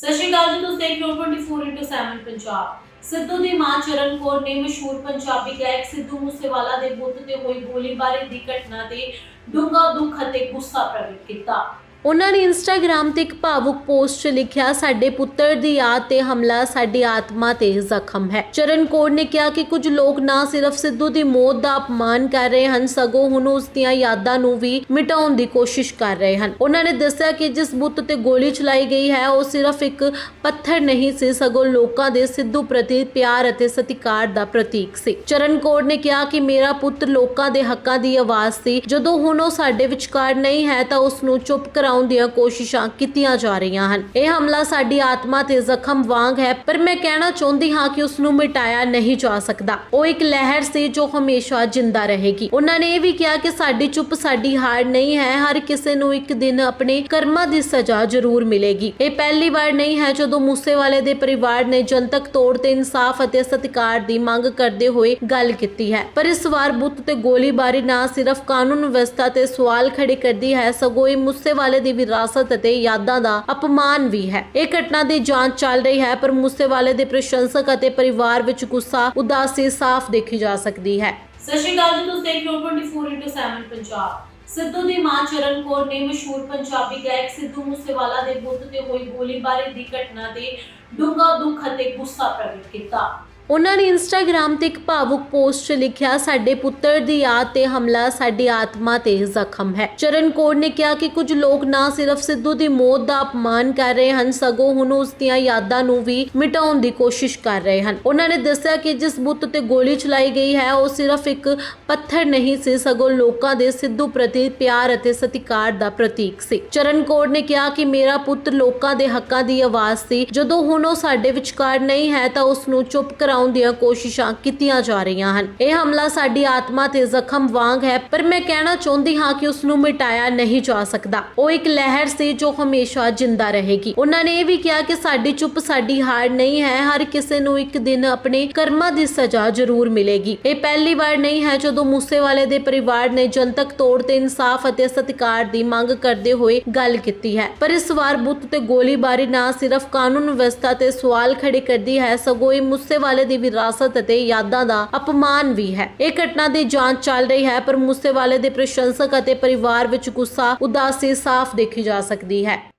ਸਤਿ ਸ਼੍ਰੀ ਅਕਾਲ ਜੀ, ਤੁਸੀਂ ਦੇਖ ਰਹੇ ਹੋ 24/7 ਪੰਜਾਬ। ਸਿੱਧੂ ਦੀ ਮਾਂ ਚਰਨ ਕੌਰ ਨੇ ਮਸ਼ਹੂਰ ਪੰਜਾਬੀ ਗਾਇਕ ਸਿੱਧੂ ਮੂਸੇਵਾਲਾ ਦੇ ਬੁੱਤ ਤੇ ਹੋਈ ਗੋਲੀਬਾਰੀ ਦੀ ਘਟਨਾ ਤੇ ਡੂੰਘਾ ਦੁੱਖ ਅਤੇ ਗੁੱਸਾ ਪ੍ਰਗਟ ਕੀਤਾ। ਉਹਨਾਂ ਨੇ ਇੰਸਟਾਗ੍ਰam ਤੇ ਇੱਕ ਭਾਵੁਕ ਪੋਸਟ 'ਚ ਲਿਖਿਆ, ਸਾਡੇ ਪੁੱਤਰ ਦੀ ਯਾਦ ਤੇ ਹਮਲਾ, ਸਾਡੀ ਆਤਮਾ ਤੇ ਜ਼ਖਮ ਹੈ। ਚਰਨ ਕੌਰ ਨੇ ਕਿਹਾ ਕਿ ਕੁਝ ਲੋਕ ਨਾ ਸਿਰਫ ਸਿੱਧੂ ਦੀ ਮੌਤ ਦਾ ਅਪਮਾਨ ਕਰ ਰਹੇ ਹਨ, ਸਗੋਂ ਹੁਣ ਉਸ ਦੀਆਂ ਯਾਦਾਂ ਨੂੰ ਵੀ ਮਿਟਾਉਣ ਦੀ ਕੋਸ਼ਿਸ਼ ਕਰ ਰਹੇ ਹਨ। ਉਹਨਾਂ ਨੇ ਦੱਸਿਆ ਕਿ ਜਿਸ ਬੁੱਤ ਤੇ ਗੋਲੀ ਚਲਾਈ ਗਈ ਹੈ, ਉਹ ਸਿਰਫ ਇੱਕ ਪੱਥਰ ਨਹੀਂ ਸੀ, ਸਗੋਂ ਲੋਕਾਂ ਦੇ ਸਿੱਧੂ ਪ੍ਰਤੀ ਪਿਆਰ ਅਤੇ ਸਤਿਕਾਰ ਦਾ ਪ੍ਰਤੀਕ ਸੀ। ਚਰਨ ਕੌਰ ਨੇ ਕਿਹਾ ਕਿ ਮੇਰਾ ਪੁੱਤ ਲੋਕਾਂ ਦੇ ਹੱਕਾਂ ਦੀ ਆਵਾਜ਼ ਸੀ। ਜਦੋਂ ਹੁਣ ਉਹ ਸਾਡੇ ਵਿਚਕਾਰ ਨਹੀਂ ਹੈ, ਤਾਂ ਉਸ ਨੂੰ ਚੁੱਪ ਕਰਾਉਣ ਦੀਆਂ ਕੋਸ਼ਿਸ਼ਾਂ ਕੀਤੀਆਂ ਜਾ ਰਹੀਆਂ ਹਨ। ਇਹ ਹਮਲਾ ਸਾਡੀ ਆਤਮਾ ਤੇ ਜ਼ਖਮ ਵਾਂਗ ਹੈ, ਪਰ ਮੈਂ ਕਹਿਣਾ ਚਾਹੁੰਦੀ ਹਾਂ ਕਿ ਉਸ ਨੂੰ ਮਿਟਾਇਆ ਨਹੀਂ ਜਾ ਸਕਦਾ। ਉਹ ਇੱਕ ਲਹਿਰ ਸੀ ਜੋ ਹਮੇਸ਼ਾ ਜਿੰਦਾ ਰਹੇਗੀ। ਉਹਨਾਂ ਨੇ ਇਹ ਵੀ ਕਿਹਾ ਕਿ ਸਾਡੀ ਚੁੱਪ ਸਾਡੀ ਹਾਰ ਨਹੀਂ ਹੈ, ਹਰ ਕਿਸੇ ਨੂੰ ਇੱਕ ਦਿਨ ਆਪਣੇ ਕਰਮਾਂ ਦੀ ਸਜ਼ਾ ਜ਼ਰੂਰ ਮਿਲੇਗੀ। ਇਹ ਪਹਿਲੀ ਵਾਰ ਨਹੀਂ ਹੈ ਜਦੋਂ ਮੂਸੇਵਾਲੇ ਦੇ ਪਰਿਵਾਰ ਨੇ ਜਨਤਕ ਤੌਰ ਤੇ ਇਨਸਾਫ ਅਤੇ ਸਤਿਕਾਰ ਦੀ ਮੰਗ ਕਰਦੇ ਹੋਏ ਗੱਲ ਕੀਤੀ ਹੈ। ਪਰ ਇਸ ਵਾਰ ਬੁੱਤ ਤੇ ਗੋਲੀਬਾਰੀ ਨਾ ਸਿਰਫ ਕਾਨੂੰਨ ਵਿਵਸਥਾ ਤੇ ਸਵਾਲ ਖੜੇ ਕਰਦੀ ਹੈ, ਸਗੋਂ ਇਹ ਮੂਸੇਵਾਲੇ ਦੀ ਵਿਰਾਸਤ ਅਤੇ ਯਾਦਾਂ ਦਾ ਅਪਮਾਨ ਵੀ ਹੈ। ਇਹ ਘਟਨਾ ਦੀ ਜਾਂਚ ਚੱਲ ਰਹੀ ਹੈ, ਪਰ ਮੂਸੇਵਾਲੇ ਦੇ ਪ੍ਰਸ਼ੰਸਕ ਅਤੇ ਪਰਿਵਾਰ ਵਿੱਚ ਗੁੱਸਾ, ਉਦਾਸੀ ਸਾਫ਼ ਦੇਖੀ ਜਾ ਸਕਦੀ ਹੈ। ਸਤਿ ਸ਼੍ਰੀ ਅਕਾਲ ਜੀ, ਤੁਸੀਂ ਦੇਖ ਰਹੇ ਹੋ 24 ਪੰਜਾਬ। ਸਿੱਧੂ ਦੀ ਮਾਂ ਚਰਨ ਕੌਰ ਨੇ ਮਸ਼ਹੂਰ ਪੰਜਾਬੀ ਗਾਇਕ ਸਿੱਧੂ ਮੂਸੇਵਾਲਾ ਦੇ ਬੁੱਤ ਤੇ ਹੋਈ ਗੋਲੀਬਾਰੀ ਦੀ ਘਟਨਾ ਤੇ ਡੂੰਘਾ ਦੁੱਖ ਅਤੇ ਗੁੱਸਾ ਪ੍ਰਗਟ ਕੀਤਾ। ਉਹਨਾਂ ਨੇ ਇੰਸਟਾਗ੍ਰam ਤੇ ਇੱਕ ਭਾਵੁਕ ਪੋਸਟ 'ਚ ਲਿਖਿਆ, ਸਾਡੇ ਪੁੱਤਰ ਦੀ ਯਾਦ ਤੇ ਹਮਲਾ, ਸਾਡੀ ਆਤਮਾ ਤੇ ਜ਼ਖਮ ਹੈ। ਚਰਨ ਕੌਰ ਨੇ ਕਿਹਾ ਕਿ ਕੁਝ ਲੋਕ ਨਾ ਸਿਰਫ ਸਿੱਧੂ ਦੀ ਮੌਤ ਦਾ ਅਪਮਾਨ ਕਰ ਰਹੇ ਹਨ, ਸਗੋਂ ਹੁਣ ਉਸ ਦੀਆਂ ਯਾਦਾਂ ਨੂੰ ਵੀ ਮਿਟਾਉਣ ਦੀ ਕੋਸ਼ਿਸ਼ ਕਰ ਰਹੇ ਹਨ। ਉਹਨਾਂ ਨੇ ਦੱਸਿਆ ਕਿ ਜਿਸ ਬੁੱਤ ਤੇ ਗੋਲੀ ਚਲਾਈ ਗਈ ਹੈ, ਉਹ ਸਿਰਫ ਇੱਕ ਪੱਥਰ ਨਹੀਂ ਸੀ, ਸਗੋਂ ਲੋਕਾਂ ਦੇ ਸਿੱਧੂ ਪ੍ਰਤੀ ਪਿਆਰ ਅਤੇ ਸਤਿਕਾਰ ਦਾ ਪ੍ਰਤੀਕ ਸੀ। ਚਰਨ ਕੌਰ ਨੇ ਕਿਹਾ ਕਿ ਮੇਰਾ ਪੁੱਤ ਲੋਕਾਂ ਦੇ ਹੱਕਾਂ ਦੀ ਆਵਾਜ਼ ਸੀ। ਜਦੋਂ ਹੁਣ ਉਹ ਸਾਡੇ ਵਿਚਕਾਰ ਨਹੀਂ ਹੈ, ਤਾਂ ਉਸ ਨੂੰ ਚੁੱਪ ਕਰਾਉਣ ਦੀਆਂ ਕੋਸ਼ਿਸ਼ਾਂ ਕੀਤੀਆਂ ਜਾ ਰਹੀਆਂ ਹਨ। ਇਹ ਹਮਲਾ ਸਾਡੀ ਆਤਮਾ ਤੇ ਜ਼ਖਮ ਵਾਂਗ ਹੈ, ਪਰ ਮੈਂ ਕਹਿਣਾ ਚਾਹੁੰਦੀ ਹਾਂ ਕਿ ਉਸ ਨੂੰ ਮਿਟਾਇਆ ਨਹੀਂ ਜਾ ਸਕਦਾ। ਉਹ ਇੱਕ ਲਹਿਰ ਸੀ ਜੋ ਹਮੇਸ਼ਾ ਜਿੰਦਾ ਰਹੇਗੀ। ਉਹਨਾਂ ਨੇ ਇਹ ਵੀ ਕਿਹਾ ਕਿ ਸਾਡੀ ਚੁੱਪ, ਸਾਡੀ ਹਾਰ ਨਹੀਂ ਹੈ। ਹਰ ਕਿਸੇ ਨੂੰ ਇੱਕ ਦਿਨ ਆਪਣੇ ਕਰਮਾਂ ਦੀ ਸਜ਼ਾ ਜ਼ਰੂਰ ਮਿਲੇਗੀ। ਇਹ ਪਹਿਲੀ ਵਾਰ ਨਹੀਂ ਹੈ ਜਦੋਂ ਮੂਸੇਵਾਲੇ ਦੇ ਪਰਿਵਾਰ ਨੇ ਜਨਤਕ ਤੌਰ ਤੇ ਇਨਸਾਫ ਅਤੇ ਸਤਿਕਾਰ ਦੀ ਮੰਗ ਕਰਦੇ ਹੋਏ ਗੱਲ ਕੀਤੀ ਹੈ। ਪਰ ਇਸ ਵਾਰ ਬੁੱਤ ਤੇ ਗੋਲੀਬਾਰੀ ਨਾ ਸਿਰਫ ਕਾਨੂੰਨ ਵਿਵਸਥਾ ਤੇ ਸਵਾਲ ਖੜੇ ਕਰਦੀ ਹੈ, ਸਗੋਂ ਇਹ ਮੂਸੇਵਾਲੇ ਦੀ ਵਿਰਾਸਤ ਅਤੇ ਯਾਦਾਂ ਦਾ ਅਪਮਾਨ ਵੀ ਹੈ। ਇਹ ਘਟਨਾ ਦੀ ਜਾਂਚ ਚੱਲ ਰਹੀ ਹੈ, ਪਰ ਮੂਸੇਵਾਲੇ ਦੇ ਪ੍ਰਸ਼ੰਸਕ ਅਤੇ ਪਰਿਵਾਰ ਵਿੱਚ ਗੁੱਸਾ, ਉਦਾਸੀ ਸਾਫ਼ ਦੇਖੀ ਜਾ ਸਕਦੀ ਹੈ।